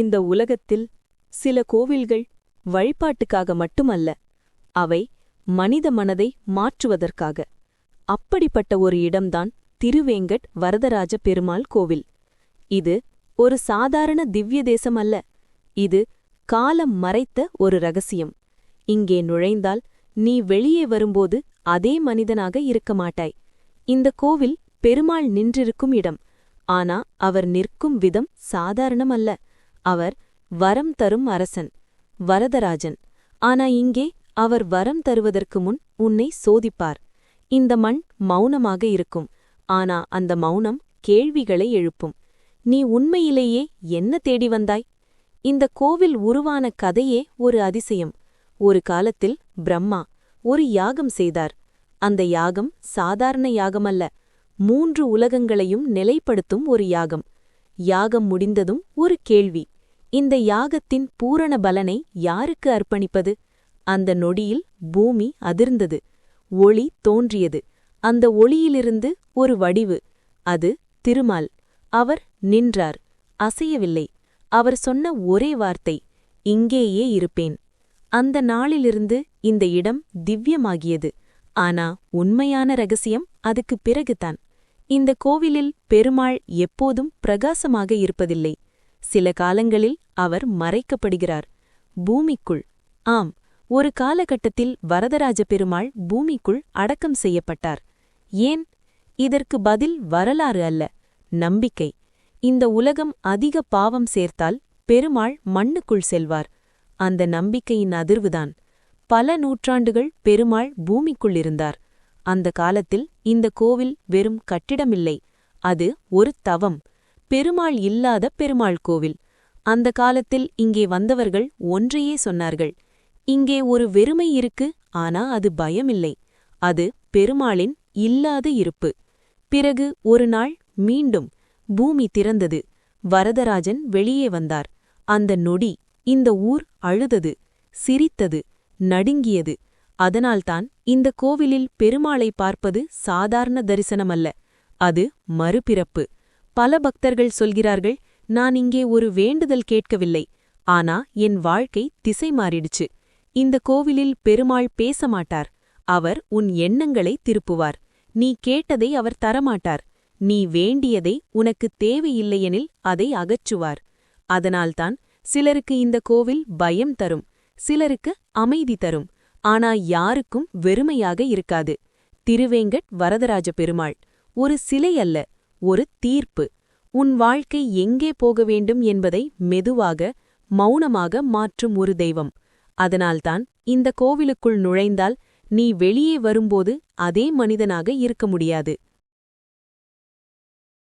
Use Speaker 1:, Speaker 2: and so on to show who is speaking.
Speaker 1: இந்த உலகத்தில் சில கோவில்கள் வழிபாட்டுக்காக மட்டுமல்ல அவை மனித மனதை மாற்றுவதற்காக. அப்படிப்பட்ட ஒரு இடம்தான் திருவேங்கட் வரதராஜ பெருமாள் கோவில். இது ஒரு சாதாரண திவ்ய தேசம் அல்ல இது காலம் மறைத்த ஒரு ரகசியம். இங்கே நுழைந்தால் நீ வெளியே வரும்போது அதே மனிதனாக இருக்க மாட்டாய். இந்த கோவில் பெருமாள் நின்றிருக்கும் இடம் ஆனா அவர் நிற்கும் விதம் சாதாரணமல்ல. அவர் வரம் தரும் அரசன் வரதராஜன். ஆனா இங்கே அவர் வரம் தருவதற்கு முன் உன்னை சோதிப்பார். இந்த மண் மௌனமாக இருக்கும். ஆனா அந்த மௌனம் கேள்விகளை எழுப்பும். நீ உண்மையிலேயே என்ன தேடி வந்தாய்? இந்த கோவில் உருவான கதையே ஒரு அதிசயம். ஒரு காலத்தில் பிரம்மா ஒரு யாகம் செய்தார். அந்த யாகம் சாதாரண யாகமல்ல மூன்று உலகங்களையும் நிலைப்படுத்தும் ஒரு யாகம். யாகம் முடிந்ததும் ஒரு கேள்வி. இந்த யாகத்தின் பூரண பலனை யாருக்கு அர்ப்பணிப்பது? அந்த நொடியில் பூமி அதிர்ந்தது. ஒளி தோன்றியது. அந்த ஒளியிலிருந்து ஒரு வடிவு. அது திருமால். அவர் நின்றார். அசையவில்லை. அவர் சொன்ன ஒரே வார்த்தை இங்கேயே இருப்பேன். அந்த நாளிலிருந்து இந்த இடம் திவ்யமாகியது. ஆனா உண்மையான ரகசியம் அதுக்குப் பிறகுதான். இந்த கோவிலில் பெருமாள் எப்போதும் பிரகாசமாக இருப்பதில்லை. சில காலங்களில் அவர் மறைக்கப்படுகிறார். பூமிக்குள் ஆம் ஒரு காலகட்டத்தில் வரதராஜ பெருமாள் பூமிக்குள் அடக்கம் செய்யப்பட்டார். ஏன்? இதற்கு பதில் வரலாறு அல்ல நம்பிக்கை. இந்த உலகம் அதிக பாவம் சேர்த்தால் பெருமாள் மண்ணுக்குள் செல்வார். அந்த நம்பிக்கையின் அதிர்வுதான். பல நூற்றாண்டுகள் பெருமாள் பூமிக்குள் இருந்தார். அந்த காலத்தில் இந்த கோவில் வெறும் கட்டிடமில்லை அது ஒரு தவம் பெருமாள் இல்லாத பெருமாள் கோவில். அந்த காலத்தில் இங்கே வந்தவர்கள் ஒன்றையே சொன்னார்கள் இங்கே ஒரு வெறுமை இருக்கு ஆனா அது பயமில்லை அது பெருமாளின் இல்லாத இருப்பு. பிறகு ஒரு நாள் மீண்டும் பூமி திறந்தது வரதராஜன் வெளியே வந்தார் அந்த நொடி இந்த ஊர் அழுதது சிரித்தது நடுங்கியது. அதனால்தான் இந்த கோவிலில் பெருமாளை பார்ப்பது சாதாரண தரிசனமல்ல. அது மறுபிறப்பு. பல பக்தர்கள் சொல்கிறார்கள் நான் இங்கே ஒரு வேண்டுதல் கேட்கவில்லை. ஆனா என் வாழ்க்கை திசை மாறிடுச்சு. இந்த கோவிலில் பெருமாள் பேச மாட்டார் அவர் உன் எண்ணங்களை திருப்புவார். நீ கேட்டதை அவர் தரமாட்டார். நீ வேண்டியதை உனக்கு தேவையில்லையெனில் அதை அகற்றுவார். அதனால்தான் சிலருக்கு இந்த கோவில் பயம் தரும். சிலருக்கு அமைதி தரும். ஆனா யாருக்கும் வெறுமையாக இருக்காது. திருவேங்கட் வரதராஜ பெருமாள் ஒரு சிலை அல்ல ஒரு தீர்ப்பு. உன் வாழ்க்கை எங்கே போக வேண்டும் என்பதை மெதுவாக மௌனமாக மாற்றும் ஒரு தெய்வம். அதனால்தான் இந்த கோவிலுக்குள் நுழைந்தால் நீ வெளியே வரும்போது அதே மனிதனாக இருக்க முடியாது.